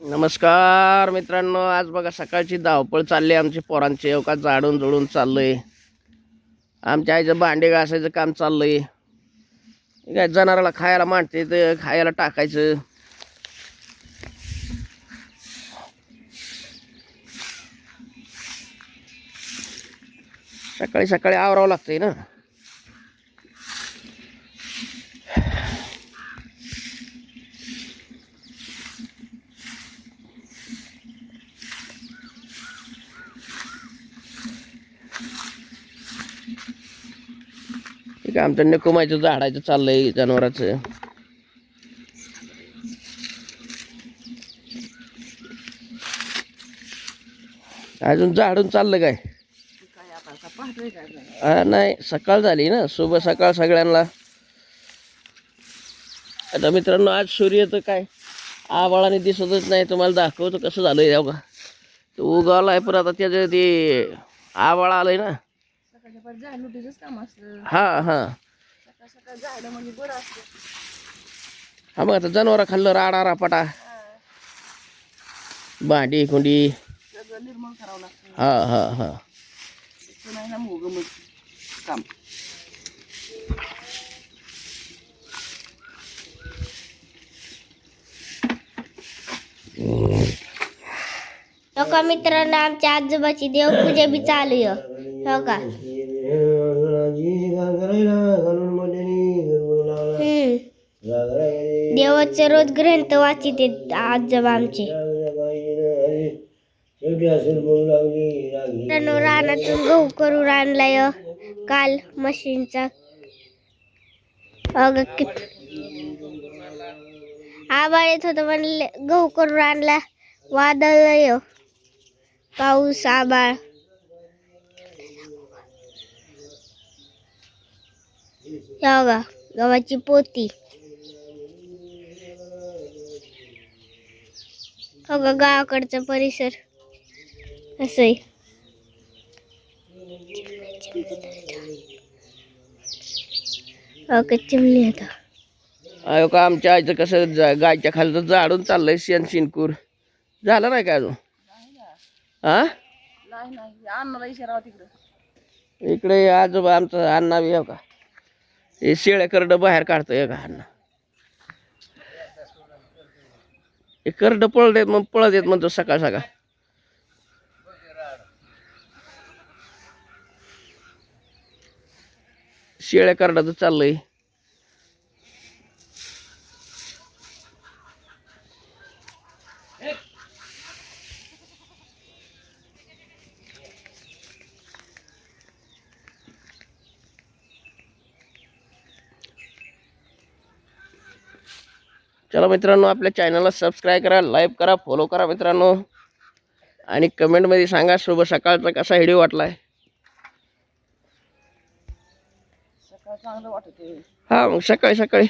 नमस्कार मित्रांनो आज बघा सकाळची धावपळ चालली आमची पोरांची. हो अवका जाडून जुळून चाललंय. आमच्या आईचं भांडे घासायचं काम चाललंय. काय जनावराला खायला मांडते तर खायला टाकायचं. सकाळी सकाळी आवरावं लागतंय ना. ठीक आहे आमचं निकुमायचं झाडायचं चाललंय जनावराचं. अजून झाडून चाललं काय? नाही सकाळ झाली ना शुभ सकाळ सगळ्यांना. आता मित्रांनो आज सूर्य तर काय? आबाळाने दिसतच नाही तुम्हाला दाखवतो कसं झालंय बघा. तो आहे पण आता त्याचं ते आबाळ आलंय ना. सकाळच्या पर झाड लुटीचंच काम असतं. हा हा. सकाळ सकाळ झाडं म्हणजे बरं असतं. हा मग आता जनावर खाल्लं राडा रापाटा भांडी सगळं निर्मळ करावं लागतं. हा हा हा. तसं नाही ना मोग मग काम. हो का मित्रांनो आमच्या आजोबाची देवपूजा बी चालू आहे. हो का? शेवटचे रोज ग्रंथ वाचित आहेत आजोबा आमचे. मित्रांनो रानातून गहू करून आणलाय काल मशीनचा. अग आबाळ येत होतं म्हणले गहू करून आणला वादळ पाऊस आबाळ या गव्हाची पोती. हो का गावाकडचा परिसर. असं चिमणी आता. अहो का आमच्या आईचं कसं जा- गायच्या खाली तर जाडून चाललंय शेण शिनकूर झालं नाही का अजून? हा नाही नाही. इशारा तिकडं. इकडे आजोबा आमचं अण्णा बी हो का? हे शेळ्या करडं बाहेर काढतोय का अण्णा? हे करडं पळत येत मग पळत येत म्हणतो सकाळ सकाळ. शेळ्या करडाचं चाललंय. चला मित्रांनो आपल्या चॅनलला सबस्क्राईब करा लाईक करा फॉलो करा मित्रांनो. आणि कमेंटमध्ये सांगा शुभ सकाळचा कसा व्हिडिओ वाटलाय. सकाळ चांगलं वाटत हा मग सकाळी सकाळी.